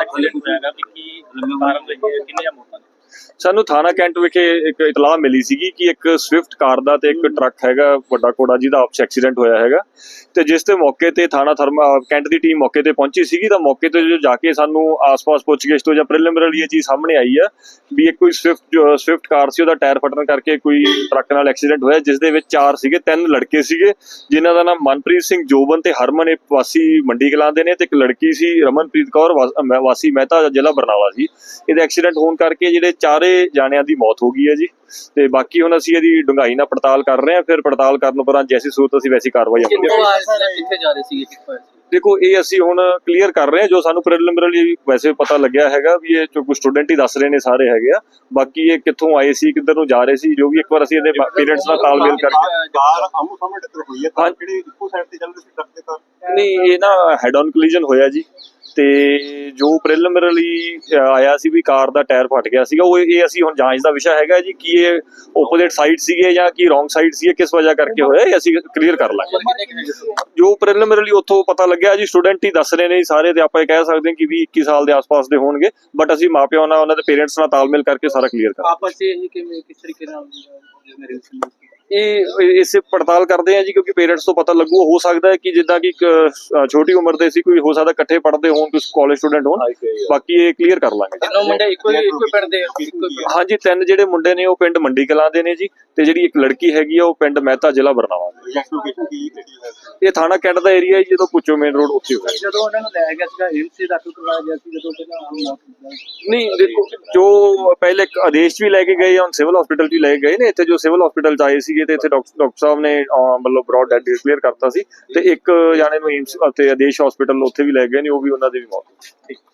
Accident ਹੋਇਆ ਹੈਗਾ ਵੀ ਕੀ ਕਾਰਨ ਰਹੀ ਹੈ ਕਿੰਨੇ ਜਾਂ ਮੌਤਾਂ ਨੇ? ਸਾਨੂੰ ਥਾਣਾ ਕੈਂਟ ਵਿਖੇ ਇੱਕ ਇਤਲਾਹ ਮਿਲੀ ਸੀਗੀ ਕਿ ਇੱਕ ਸਵਿਫਟ ਕਾਰ ਦਾ ਤੇ ਇੱਕ ਟਰੱਕ ਹੈਗਾ ਵੱਡਾ ਕੋੜਾ ਜਿਹਦਾ ਆਪਸ ਐਕਸੀਡੈਂਟ ਹੋਇਆ ਹੈਗਾ ਤੇ ਜਿਸ ਤੇ ਮੌਕੇ ਤੇ ਥਾਣਾ ਥਰਮਾ ਕੈਂਟ ਦੀ ਟੀਮ ਮੌਕੇ ਤੇ ਪਹੁੰਚੀ ਸੀਗੀ ਤਾਂ ਮੌਕੇ ਤੇ ਜੋ ਜਾ ਕੇ ਸਾਨੂੰ ਆਸ-ਪਾਸ ਪੁੱਛਗਿੱਛ ਤੋਂ ਜਾਂ ਪ੍ਰੀਲਿਮਿਨਰੀ ਇਹ ਚੀਜ਼ ਸਾਹਮਣੇ ਆਈ ਆ ਵੀ ਇੱਕ ਕੋਈ ਸਵਿਫਟ ਸਵਿਫਟ ਕਾਰ ਸੀ ਉਹਦਾ ਟਾਇਰ ਫਟਣ ਕਰਕੇ ਕੋਈ ਟਰੱਕ ਨਾਲ ਐਕਸੀਡੈਂਟ ਹੋਇਆ ਜਿਸ ਦੇ ਵਿੱਚ ਚਾਰ ਸੀਗੇ ਤਿੰਨ ਲੜਕੇ ਸੀਗੇ ਜਿਨ੍ਹਾਂ ਦਾ ਨਾਮ ਮਨਪ੍ਰੀਤ ਸਿੰਘ ਜੋਬਨ ਤੇ ਹਰਮਨ ਇਹ ਵਾਸੀ ਮੰਡੀ ਕਲਾਂ ਦੇ ਨੇ ਤੇ ਇੱਕ ਲੜਕੀ ਸੀ ਰਮਨਪ੍ਰੀਤ ਕੌਰ ਵਾਸੀ ਮਹਿਤਾ ਜ਼ਿਲ੍ਹਾ ਬਰਨਾਲਾ ਸੀ। ਇਹਦਾ ਐਕਸੀਡੈਂਟ ਹੋਣ ਕਰਕੇ ਜਿਹੜੇ ਚਾਰੇ ਜਾਣਿਆਂ ਦੀ ਮੌਤ ਹੋ ਗਈ ਹੈ ਜੀ। ਤੇ ਬਾਕੀ ਹੁਣ ਅਸੀਂ ਇਹਦੀ ਡੂੰਘਾਈ ਨਾਲ ਪੜਤਾਲ ਕਰ ਰਹੇ ਹਾਂ। ਫਿਰ ਪੜਤਾਲ ਕਰਨ ਉਪਰੰਤ ਜੈਸੀ ਸੂਰਤ ਅਸੀਂ ਵੈਸੀ ਕਾਰਵਾਈ ਸੀ ਕਿੱਥੇ ਜਾ ਰਹੇ ਸੀਗੇ ਕਿੱਥੋਂ ਦੇਖੋ ਇਹ ਅਸੀਂ ਹੁਣ ਕਲੀਅਰ ਕਰ ਰਹੇ ਹਾਂ। ਜੋ ਸਾਨੂੰ ਪ੍ਰੀਲਿਮਿਨਰੀ ਵੈਸੇ ਪਤਾ ਲੱਗਿਆ ਹੈਗਾ ਵੀ ਇਹ ਜੋ ਕੁਝ ਸਟੂਡੈਂਟ ਹੀ ਦੱਸ ਰਹੇ ਨੇ ਸਾਰੇ ਹੈਗੇ ਆ। ਬਾਕੀ ਇਹ ਕਿੱਥੋਂ ਆਏ ਸੀ ਕਿੱਧਰ ਨੂੰ ਜਾ ਰਹੇ ਸੀ ਜੋ ਵੀ ਇੱਕ ਵਾਰ ਅਸੀਂ ਇਹਦੇ ਪੇਰੈਂਟਸ ਨਾਲ ਤਾਲਮੇਲ ਕਰਕੇ ਕਾਰ ਆਮੋ ਸਾਹਮਣੇ ਟੱਕਰ ਹੋਈ ਹੈ। ਤਾਂ ਜਿਹੜੀ ਇੱਕੋ ਸਾਈਡ ਤੇ ਚੱਲ ਰਹੀ ਸੀ ਟਰੱਕ ਦੇ ਕਾਰ ਨਹੀਂ ਇਹ ਨਾ ਹੈਡ ਔਨ ਕੋਲੀਜਨ ਹੋਇਆ ਜੀ। ਤੇ ਜੋ ਪ੍ਰੀਲਿਮਿਨਰੀ ਆਇਆ ਸੀ ਵੀ ਕਾਰ ਦਾ ਟਾਇਰ ਫਟ ਗਿਆ ਸੀਗਾ, ਉਹ ਇਹ ਅਸੀਂ ਹੁਣ ਜਾਂਚ ਦਾ ਵਿਸ਼ਾ ਹੈਗਾ ਜੀ, ਕਿ ਇਹ ਆਪੋਜ਼ਿਟ ਸਾਈਡ ਸੀਗੇ ਜਾਂ ਕੀ ਰੋਂਗ ਸਾਈਡ ਸੀ ਕਿਸ ਵਜ੍ਹਾ ਕਰਕੇ ਹੋਇਆ, ਇਹ ਅਸੀਂ ਕਲੀਅਰ ਕਰ ਲਾਂਗੇ। ਜੋ ਪ੍ਰੀਲਿਮਿਨਰੀ ਉੱਥੋਂ ਪਤਾ ਲੱਗਿਆ, ਜੀ ਸਟੂਡੈਂਟ ਹੀ ਦੱਸ ਰਹੇ ਨੇ ਸਾਰੇ, ਤੇ ਆਪਾਂ ਇਹ ਕਹਿ ਸਕਦੇ ਹਾਂ ਕਿ 20 21 ਸਾਲ ਦੇ ਆਸ-ਪਾਸ ਦੇ ਹੋਣਗੇ ਬਟ ਅਸੀਂ ਮਾਪਿਆਂ ਨਾਲ, ਉਹਨਾਂ ਦੇ ਪੇਰੈਂਟਸ ਨਾਲ ਤਾਲਮੇਲ ਕਰਕੇ ਸਾਰਾ ਕਲੀਅਰ ਕਰ ਆਪਸ ਵਿੱਚ ਇਹ ਕਿਵੇਂ, ਕਿਸ ਤਰੀਕੇ ਨਾਲ ਮੇਰੇ ਇਹ ਇਸੇ ਪੜਤਾਲ ਕਰਦੇ ਆ ਜੀ ਕਿਉਂਕਿ ਪੇਰੈਂਟਸ ਤੋਂ ਪਤਾ ਲੱਗੂ ਹੋ ਸਕਦਾ ਹੈ ਕਿ ਜਿੱਦਾਂ ਕਿ ਛੋਟੀ ਉਮਰ ਦੇ ਸੀ ਕੋਈ ਹੋ ਸਕਦਾ ਇਕੱਠੇ ਪੜ੍ਹਦੇ ਹੋਣ ਕੁਝ ਕਾਲਜ ਸਟੂਡੈਂਟ ਹੋਣ ਬਾਕੀ ਇਹ ਕਲੀਅਰ ਕਰ ਲਾਂਗੇ ਤਿੰਨੋਂ ਮੁੰਡੇ ਇੱਕੋ ਹੀ ਇੱਕੋ ਪਿੰਡ ਦੇ। ਹਾਂਜੀ ਤਿੰਨ ਜਿਹੜੇ ਮੁੰਡੇ ਨੇ ਉਹ ਪਿੰਡ ਮੰਡੀ ਕਲਾਂ ਦੇ ਨੇ ਜੀ ਤੇ ਜਿਹੜੀ ਇੱਕ ਲੜਕੀ ਹੈਗੀ ਆ ਉਹ ਪਿੰਡ ਮਹਿਤਾ ਜ਼ਿਲ੍ਹਾ ਬਰਨਾਲਾ ਦੀ ਐਕਸ ਲੋਕੇਸ਼ਨ ਕੀ ਕਿਹੜੀ ਹੈ ਇਹ ਥਾਣਾ ਕੈਂਟ ਦਾ ਏਰੀਆ ਹੈ ਜਦੋਂ ਪੁੱਛੋ ਮੇਨ ਰੋਡ ਉੱਥੇ ਹੋਇਆ। ਜਦੋਂ ਉਹਨਾਂ ਨੂੰ ਲੈ ਗਿਆ ਸੀਗਾ ਏਮਸੀ ਦਾਖਲ ਕਰਵਾਇਆ ਗਿਆ ਸੀ ਜਦੋਂ ਪਹਿਲਾਂ ਨਹੀਂ ਦੇਖੋ ਜੋ ਪਹਿਲੇ ਇੱਕ ਆਦੇਸ਼ ਵੀ ਲੈ ਕੇ ਗਏ ਹੁਣ ਸਿਵਲ ਹਸਪੀਟਲ 'ਚ ਵੀ ਲੈ ਕੇ ਗਏ ਨੇ ਇੱਥੇ ਜੋ ਸਿਵਲ ਹਸਪੀਟਲ 'ਚ ਆਏ ਸੀਗੇ ਤੇ ਇੱਥੇ ਡਾਕਟਰ ਡਾਕਟਰ ਸਾਹਿਬ ਨੇ ਮਤਲਬ ਬ੍ਰੌਡ ਡੈਡ ਡਿਕਲੇਅਰ ਕਰਤਾ ਸੀ ਤੇ ਇੱਕ ਜਾਣੇ ਨੂੰ ਏਮਸ ਤੇ ਆਦੇਸ਼ ਹਸਪੀਟਲ ਉੱਥੇ ਵੀ ਲੈ ਗਏ ਨੇ, ਉਹ ਵੀ ਉਹਨਾਂ ਦੀ ਵੀ ਮੌਤ ਹੋ